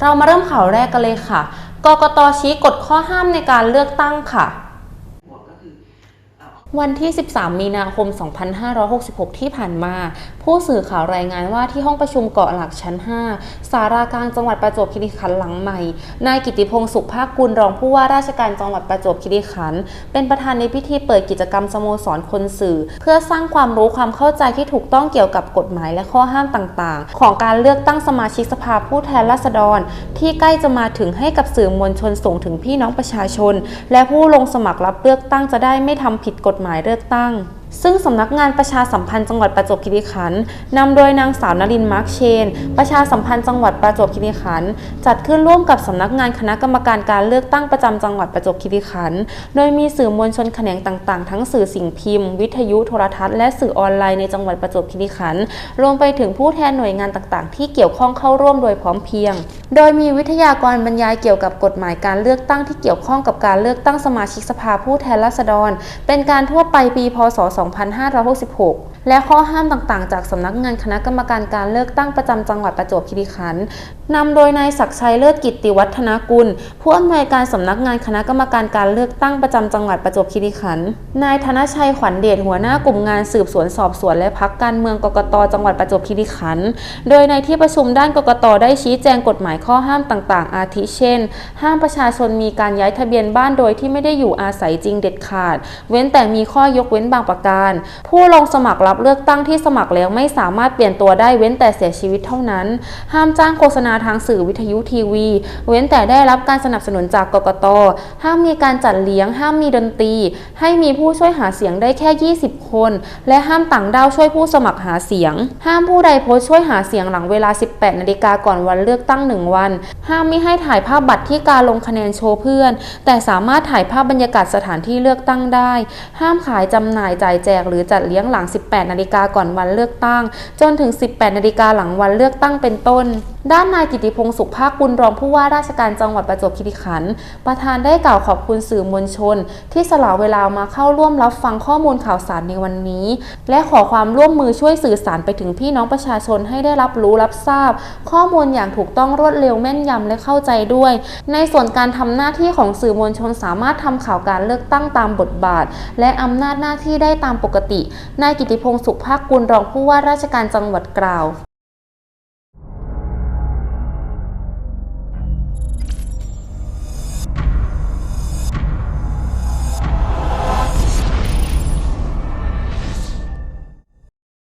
เรามาเริ่มข่าวแรกกันเลยค่ะ กกตชี้กฎข้อห้ามในการเลือกตั้งค่ะ วันที่ 13 มีนาคม 2566 ที่ผ่านมา ผู้สื่อข่าวรายงานว่าที่ห้องประชุมเกาะหลักชั้น 5 สารากลางจังหวัดประจวบคีรีขันธ์หลังใหม่ นายกิติพงศ์สุภาคกุลรองผู้ว่าราชการจังหวัดประจวบคีรีขันธ์เป็นประธานในพิธีเปิดกิจกรรมสโมสรคนสื่อ เพื่อสร้างความรู้ความเข้าใจที่ถูกต้องเกี่ยวกับกฎหมายและข้อห้ามต่างๆ ของการเลือกตั้งสมาชิกสภาผู้แทนราษฎร ที่ใกล้จะมาถึงให้กับสื่อมวลชนส่งถึงพี่น้องประชาชน และผู้ลงสมัครรับเลือกตั้งจะได้ไม่ทำผิดกฎหมายเลือกตั้ง ซึ่งสำนักงานประชาสัมพันธ์จังหวัดประจวบคีรีขันธ์นำโดยนางสาวนรินทร์มาร์คเชน ประชาสัมพันธ์จังหวัดประจวบคีรีขันธ์จัดขึ้นร่วมกับสำนักงานคณะกรรมการการเลือกตั้งประจำจังหวัดประจวบคีรีขันธ์โดยมีสื่อมวลชนแขนงต่างๆ ทั้งสื่อสิ่งพิมพ์ วิทยุโทรทัศน์และสื่อออนไลน์ในจังหวัดประจวบคีรีขันธ์รวมไปถึงผู้แทนหน่วยงานต่างๆ ที่เกี่ยวข้องเข้าร่วมโดยพร้อมเพรียง โดยมีวิทยากรบรรยายเกี่ยวกับกฎหมายการเลือกตั้งที่เกี่ยวข้องกับการเลือกตั้งสมาชิกสภาผู้แทนราษฎร เป็นการทั่วไปปี พศ 2566 และข้อห้ามต่างๆ จากสำนักงานคณะกรรมการการเลือกตั้งประจำจังหวัดประจวบคีรีขันธ์นำโดยนายศักชัยเลิศกิตติวัฒนากุล ผู้อำนวยการสำนักงานคณะกรรมการการเลือกตั้งประจำจังหวัดประจวบคีรีขันธ์นายธนชัยขวัญเดชหัวหน้ากลุ่มงานสืบสวนสอบสวนและพักการเมืองกกตจังหวัดประจวบคีรีขันธ์โดยในที่ประชุมด้านกกตได้ชี้แจงกฎหมายข้อห้ามต่างๆ อาทิเช่น ห้ามประชาชนมีการย้ายทะเบียนบ้านโดยที่ไม่ได้อยู่อาศัยจริงเด็ดขาด เว้นแต่มีข้อยกเว้นบางประการ ผู้ลงสมัครรับเลือกตั้งที่สมัครแล้วไม่สามารถเปลี่ยนตัวได้เว้นแต่เสียชีวิตเท่านั้น ห้ามจ้างโฆษณาทางสื่อวิทยุทีวี เว้นแต่ได้รับการสนับสนุนจากกกต ห้ามมีการจัดเลี้ยง ห้ามมีดนตรี ให้มีผู้ช่วยหาเสียงได้แค่ 20 คน และห้ามต่างด้าวช่วยผู้สมัครหาเสียง ห้ามผู้ใดโพสช่วยหาเสียงหลังเวลา 18 นาฬิกาก่อนวันเลือกตั้ง1วัน ห้ามไม่ให้ถ่ายภาพบัตรที่การลงคะแนนโชว์เพื่อน แต่สามารถถ่ายภาพบรรยากาศสถานที่เลือกตั้งได้ ห้ามขายจำหน่ายจ่ายแจกหรือจัดเลี้ยงหลัง 18 นาฬิกาก่อนวันเลือกตั้ง จนถึง 18 นาฬิกาหลังวันเลือกตั้งเป็นต้นด้านนายกิติพงศ์สุขภาคุลรองผู้ว่าราชการจังหวัดประจวบคีรีขันธ์ประธานได้กล่าวขอบคุณสื่อมวลชน ที่สละเวลามาเข้าร่วมรับฟังข้อมูลข่าวสารในวันนี้ และขอความร่วมมือช่วยสื่อสารไปถึงพี่น้องประชาชนให้ได้รับรู้รับทราบ ข้อมูลอย่างถูกต้องรวดเร็วแม่นยำและเข้าใจด้วย ในส่วนการทำหน้าที่ของสื่อมวลชนสามารถทำข่าวการเลือกตั้งตามบทบาท และอำนาจหน้าที่ได้ตามปกตินายกิติพงศ์สุขภาคกุลรองผู้ว่าราชการจังหวัดกล่าว